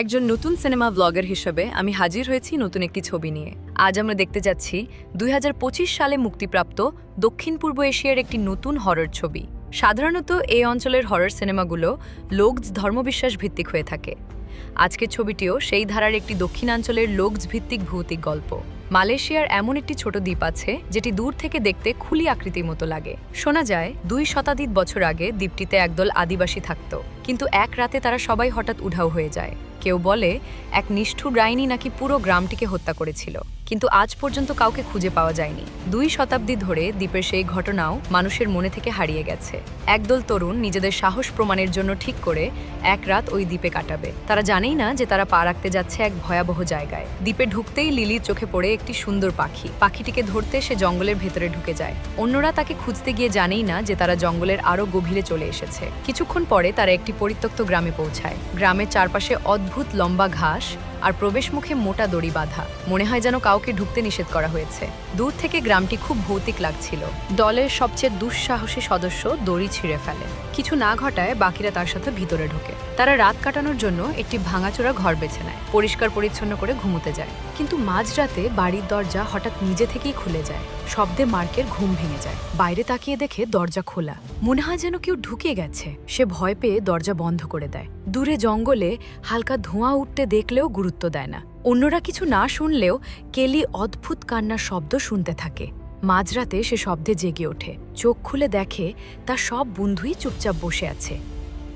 একজন নতুন cinema blogger হিসেবে আমি হাজির হয়েছি নতুন একটি ছবি নিয়ে। আজ আমরা দেখতে যাচ্ছি দুই হাজার পঁচিশ সালে মুক্তিপ্রাপ্ত দক্ষিণ পূর্ব এশিয়ার একটি নতুন হরর ছবি। সাধারণত এই অঞ্চলের হরর সিনেমাগুলো লোকজ ধর্মবিশ্বাস ভিত্তিক হয়ে থাকে। আজকের ছবিটিও সেই ধারার একটি দক্ষিণাঞ্চলের লোকজ ভিত্তিক ভৌতিক গল্প। মালয়েশিয়ার এমন একটি ছোট দ্বীপ আছে, যেটি দূর থেকে দেখতে খুলি আকৃতির মতো লাগে। শোনা যায়, দুই শতাধিক বছর আগে দ্বীপটিতে একদল আদিবাসী থাকত, কিন্তু এক রাতে তারা সবাই হঠাৎ উধাও হয়ে যায়। কেউ বলে, এক নিষ্ঠুর ডাইনি নাকি পুরো গ্রামটিকে হত্যা করেছিল। কিন্তু আজ পর্যন্ত কাউকে খুঁজে পাওয়া যায়নি। দুই শতাব্দী ধরে দ্বীপের সেই ঘটনাও মানুষের মনে থেকে হারিয়ে গেছে। একদল তরুণ নিজেদের সাহস প্রমাণের জন্য ঠিক করে এক রাত ওই দ্বীপে কাটাবে। তারা জানেই না যে তারা পা রাখতে যাচ্ছে এক ভয়াবহ জায়গায়। দ্বীপে ঢুকতেই লিলির চোখে পড়ে একটি সুন্দর পাখি। পাখিটিকে ধরতে সে জঙ্গলের ভেতরে ঢুকে যায়। অন্যরা তাকে খুঁজতে গিয়ে জানেই না যে তারা জঙ্গলের আরও গভীরে চলে এসেছে। কিছুক্ষণ পরে তারা একটি পরিত্যক্ত গ্রামে পৌঁছায়। গ্রামের চারপাশে অদ্ভুত লম্বা ঘাস আর প্রবেশমুখে মোটা দড়ি বাঁধা। মনে হয় যেন কাউকে ঢুকতে নিষেধ করা হয়েছে। দূর থেকে গ্রামটি খুব ভৌতিক লাগছিল। দলের সবচেয়ে দুঃসাহসী সদস্য দড়ি ছিঁড়ে ফেলে। কিছু না ঘটায় বাকিরা তার সাথে ভিতরে ঢোকে। তারা রাত কাটানোর জন্য একটি ভাঙাচোরা ঘর বেছে নেয়। পরিষ্কার পরিচ্ছন্ন করে ঘুমোতে যায়। কিন্তু মাঝরাতে বাড়ির দরজা হঠাৎ নিজে থেকেই খুলে যায়। শব্দে মার্কের ঘুম ভেঙে যায়। বাইরে তাকিয়ে দেখে দরজা খোলা। মনে হয় যেন কেউ ঢুকে গেছে। সে ভয় পেয়ে দরজা বন্ধ করে দেয়। দূরে জঙ্গলে হালকা ধোঁয়া উঠতে দেখলেও গুরুত্ব দেয় না। অন্যরা কিছু না শুনলেও কেলি অদ্ভুত কান্নার শব্দ শুনতে থাকে। মাঝরাতে সে শব্দে জেগে ওঠে। চোখ খুলে দেখে তার সব বন্ধুই চুপচাপ বসে আছে।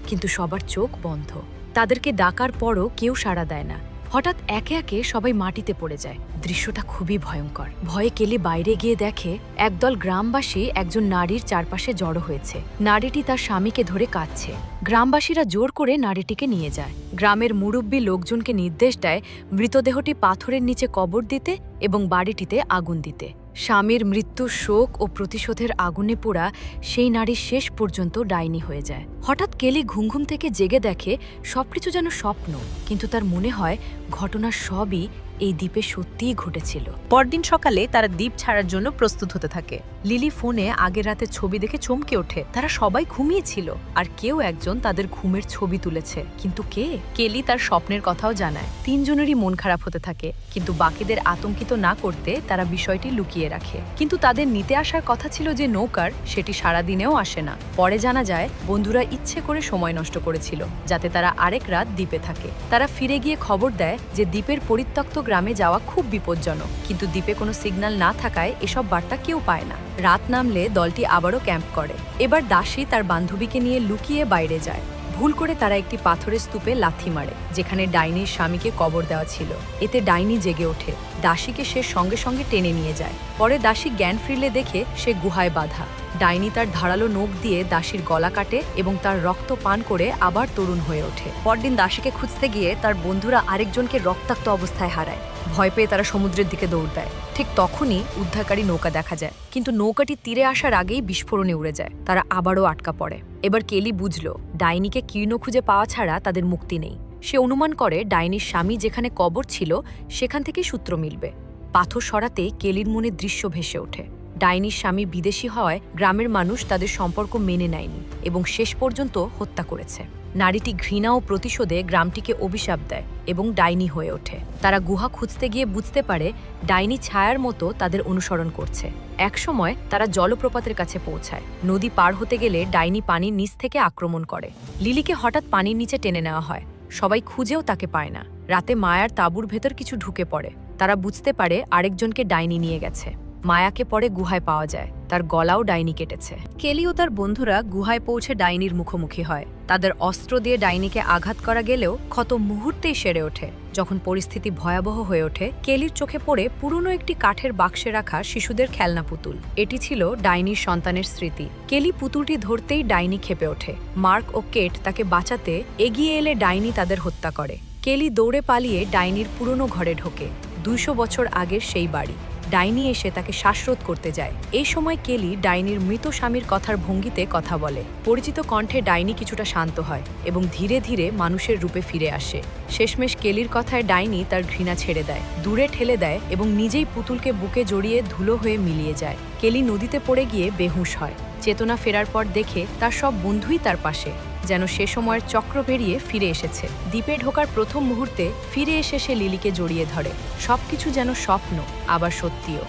কিন্তু সবার চোখ বন্ধ। তাদেরকে ডাকার পরও কেউ সাড়া দেয় না। হঠাৎ একে একে সবাই মাটিতে পড়ে যায়। দৃশ্যটা খুবই ভয়ঙ্কর। ভয়ে কেলি বাইরে গিয়ে দেখে একদল গ্রামবাসী একজন নারীর চারপাশে জড়ো হয়েছে। নারীটি তার স্বামীকে ধরে কাঁদছে। গ্রামবাসীরা জোর করে নারীটিকে নিয়ে যায়। গ্রামের মুরব্বী লোকজনকে নির্দেশ দেয় মৃতদেহটি পাথরের নিচে কবর দিতে এবং বাড়িটিতে আগুন দিতে। স্বামীর মৃত্যু শোক ও প্রতিশোধের আগুনে পোড়া সেই নারী শেষ পর্যন্ত ডাইনি হয়ে যায়। হঠাৎ কেলি ঘুমঘুম থেকে জেগে দেখে সবকিছু যেন স্বপ্ন, কিন্তু তার মনে হয় ঘটনা সবই এই দ্বীপে সত্যিই ঘটেছিল। পরদিন সকালে তারা দ্বীপ ছাড়ার জন্য প্রস্তুত হতে থাকে। লিলি ফোনে আগের রাতের ছবি দেখে চমকে ওঠে। তারা সবাই ঘুমিয়েছিল আর কেউ একজন তাদের ঘুমের ছবি তুলেছে। কিন্তু কে? কেলি তার স্বপ্নের কথাও জানায়। তিনজনেরই মন খারাপ হতে থাকে। কিন্তু বাকিদের আতঙ্কিত না করতে তারা বিষয়টি লুকিয়ে রাখে। কিন্তু তাদের নিতে আসার কথা ছিল যে নৌকার, সেটি সারাদিনেও আসে না। পরে জানা যায়, বন্ধুরা ইচ্ছে করে সময় নষ্ট করেছিল, যাতে তারা আরেক রাত দ্বীপে থাকে। তারা ফিরে গিয়ে খবর দেয় যে দ্বীপের পরিত্যক্ত গ্রামে যাওয়া খুব বিপজ্জনক। কিন্তু দ্বীপে কোনো সিগন্যাল না থাকায় এসব বার্তা কেউ পায় না। রাত নামলে দলটি আবারও ক্যাম্প করে। এবার দাসী তার বান্ধবীকে নিয়ে লুকিয়ে বাইরে যায়। ভুল করে তারা একটি পাথরের স্তূপে লাথি মারে, যেখানে ডাইনির স্বামীকে কবর দেওয়া ছিল। এতে ডাইনি জেগে ওঠে। দাসীকে সে সঙ্গে সঙ্গে টেনে নিয়ে যায়। পরে দাসী জ্ঞান ফিরলে দেখে সে গুহায় বাঁধা। ডাইনি তার ধারালো নখ দিয়ে দাসীর গলা কাটে এবং তার রক্ত পান করে আবার তরুণ হয়ে ওঠে। পরদিন দাসীকে খুঁজতে গিয়ে তার বন্ধুরা আরেকজনকে রক্তাক্ত অবস্থায় হারায়। ভয় পেয়ে তারা সমুদ্রের দিকে দৌড় দেয়। ঠিক তখনই উদ্ধারকারী নৌকা দেখা যায়। কিন্তু নৌকাটি তীরে আসার আগেই বিস্ফোরণে উড়ে যায়। তারা আবারও আটকা পড়ে। এবার কেলি বুঝল, ডাইনিকে কীর্ণ খুঁজে পাওয়া ছাড়া তাদের মুক্তি নেই। সে অনুমান করে, ডাইনির স্বামী যেখানে কবর ছিল, সেখান থেকে সূত্র মিলবে। পাথর সরাতে কেলির মনে দৃশ্য ভেসে ওঠে। ডাইনির স্বামী বিদেশি হওয়ায় গ্রামের মানুষ তাদের সম্পর্ক মেনে নেয়নি এবং শেষ পর্যন্ত হত্যা করেছে। নারীটি ঘৃণা ও প্রতিশোধে গ্রামটিকে অভিশাপ দেয় এবং ডাইনি হয়ে ওঠে। তারা গুহা খুঁজতে গিয়ে বুঝতে পারে ডাইনি ছায়ার মতো তাদের অনুসরণ করছে। একসময় তারা জলপ্রপাতের কাছে পৌঁছায়। নদী পার হতে গেলে ডাইনি পানির নিচ থেকে আক্রমণ করে। লিলিকে হঠাৎ পানির নিচে টেনে নেওয়া হয়। সবাই খুঁজেও তাকে পায় না। রাতে মায়ার তাঁবুর ভেতর কিছু ঢুকে পড়ে। তারা বুঝতে পারে আরেকজনকে ডাইনি নিয়ে গেছে। মায়াকে পরে গুহায় পাওয়া যায়। তার গলাও ডাইনি কেটেছে। কেলি ও তার বন্ধুরা গুহায় পৌঁছে ডাইনির মুখোমুখি হয়। তাদের অস্ত্র দিয়ে ডাইনিকে আঘাত করা গেলেও ক্ষত মুহূর্তেই সেরে ওঠে। যখন পরিস্থিতি ভয়াবহ হয়ে ওঠে, কেলির চোখে পড়ে পুরনো একটি কাঠের বাক্সে রাখা শিশুদের খেলনা পুতুল। এটি ছিল ডাইনির সন্তানের স্মৃতি। কেলি পুতুলটি ধরতেই ডাইনি খেপে ওঠে। মার্ক ও কেট তাকে বাঁচাতে এগিয়ে এলে ডাইনি তাদের হত্যা করে। কেলি দৌড়ে পালিয়ে ডাইনির পুরনো ঘরে ঢোকে। দুইশো বছর আগের সেই বাড়ি। ডাইনি এসে তাকে শ্বাসরোধ করতে যায়। এই সময় কেলি ডাইনির মৃত স্বামীর কথার ভঙ্গিতে কথা বলে। পরিচিত কণ্ঠে ডাইনি কিছুটা শান্ত হয় এবং ধীরে ধীরে মানুষের রূপে ফিরে আসে। শেষমেশ কেলির কথায় ডাইনি তার ঘৃণা ছেড়ে দেয়, দূরে ঠেলে দেয় এবং নিজেই পুতুলকে বুকে জড়িয়ে ধুলো হয়ে মিলিয়ে যায়। কেলি নদীতে পড়ে গিয়ে বেহুশ হয়। চেতনা ফেরার পর দেখে তার সব বন্ধুই তার পাশে। যেন সে সময়ের চক্র পেরিয়ে ফিরে এসেছে। দ্বীপে ঢোকার প্রথম মুহূর্তে ফিরে এসে সে লিলিকে জড়িয়ে ধরে। সবকিছু যেন স্বপ্ন, আবার সত্যিও।